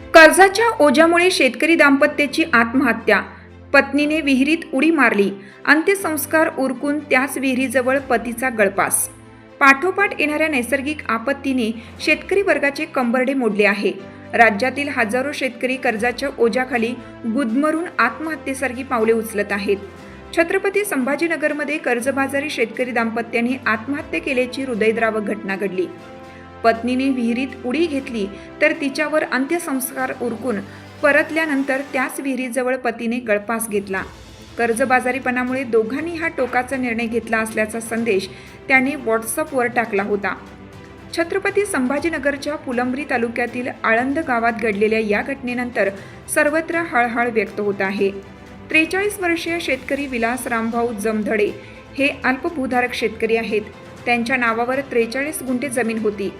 कर्जाच्या ओझ्यामुळे शेतकरी दाम्पत्याची आत्महत्या. पत्नीने विहिरीत उडी मारली. अंत्यसंस्कार उरकून त्याच विहिरीजवळ पतीचा गळपास. पाठोपाठ येणाऱ्या नैसर्गिक आपत्तीने शेतकरी वर्गाचे कंबरडे मोडले आहे. राज्यातील हजारो शेतकरी कर्जाच्या ओझ्याखाली गुदमरून आत्महत्येसारखी पावले उचलत आहेत. छत्रपती संभाजीनगरमध्ये कर्जबाजारी शेतकरी दाम्पत्याने आत्महत्या केल्याची हृदयद्रावक घटना घडली. पत्नीने विहिरीत उडी घेतली तर तिच्यावर अंत्यसंस्कार उरकून परतल्यानंतर त्याच विहिरीजवळ पतीने गळपास घेतला. कर्जबाजारीपणामुळे दोघांनी हा टोकाचा निर्णय घेतला असल्याचा संदेश त्यांनी व्हॉट्सअपवर टाकला होता. छत्रपती संभाजीनगरच्या फुलंब्री तालुक्यातील आळंद गावात घडलेल्या या घटनेनंतर सर्वत्र हळहळ व्यक्त होत आहे. त्रेचाळीस वर्षीय शेतकरी विलास रामभाऊ जमधडे हे अल्पभूधारक शेतकरी आहेत. त्यांच्या नावावर त्रेचाळीस गुंठे जमीन होती.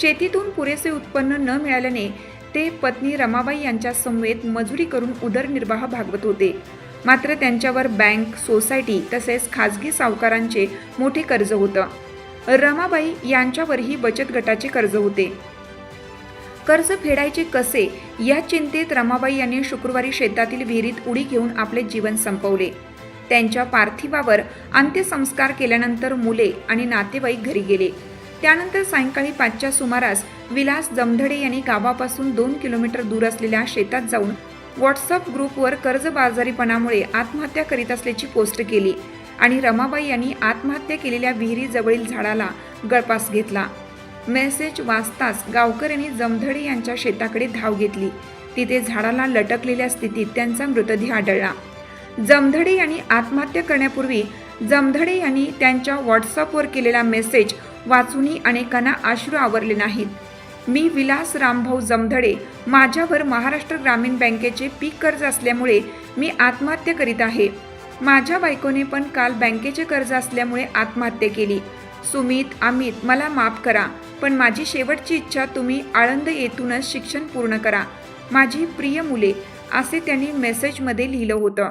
शेतीतून पुरेसे उत्पन्न न मिळाल्याने ते पत्नी रमाबाई यांच्या समवेत मजुरी करून उदरनिर्वाह भागवत होते. मात्र त्यांच्यावर बँक सोसायटी तसेच खाजगी सावकारांचे मोठे कर्ज होतं. रमाबाई यांच्यावरही बचत गटाचे कर्ज होते. कर्ज फेडायचे कसे या चिंतेत रमाबाई यांनी शुक्रवारी शेतातील विहिरीत उडी घेऊन आपले जीवन संपवले. त्यांच्या पार्थिवावर अंत्यसंस्कार केल्यानंतर मुले आणि नातेवाईक घरी गेले. त्यानंतर सायंकाळी पाचच्या सुमारास विलास जमधडे यांनी गावापासून दोन किलोमीटर दूर असलेल्या शेतात जाऊन व्हॉट्सअप ग्रुपवर कर्जबाजारीपणामुळे आत्महत्या करीत असल्याची पोस्ट केली आणि रमाबाई यांनी आत्महत्या केलेल्या विहिरीजवळील झाडाला गळपास घेतला. मेसेज वाचताच गावकऱ्यांनी जमधडे यांच्या शेताकडे धाव घेतली. तिथे झाडाला लटकलेल्या स्थितीत त्यांचा मृतदेह आढळला. जमधडे यांनी आत्महत्या करण्यापूर्वी जमधडे यांनी त्यांच्या व्हॉट्सअपवर केलेला मेसेज वाचूनही अनेकांना आश्रू आवरले नाहीत. मी विलास रामभाऊ जमधडे माझ्यावर महाराष्ट्र ग्रामीण बँकेचे पीक कर्ज असल्यामुळे मी आत्महत्या करीत आहे. माझ्या बायकोने पण काल बँकेचे कर्ज असल्यामुळे आत्महत्या केली. सुमित अमित मला माफ करा पण माझी शेवटची इच्छा तुम्ही आळंद येथूनच शिक्षण पूर्ण करा. माझी प्रिय मुले असे त्यांनी मेसेजमध्ये लिहिलं होतं.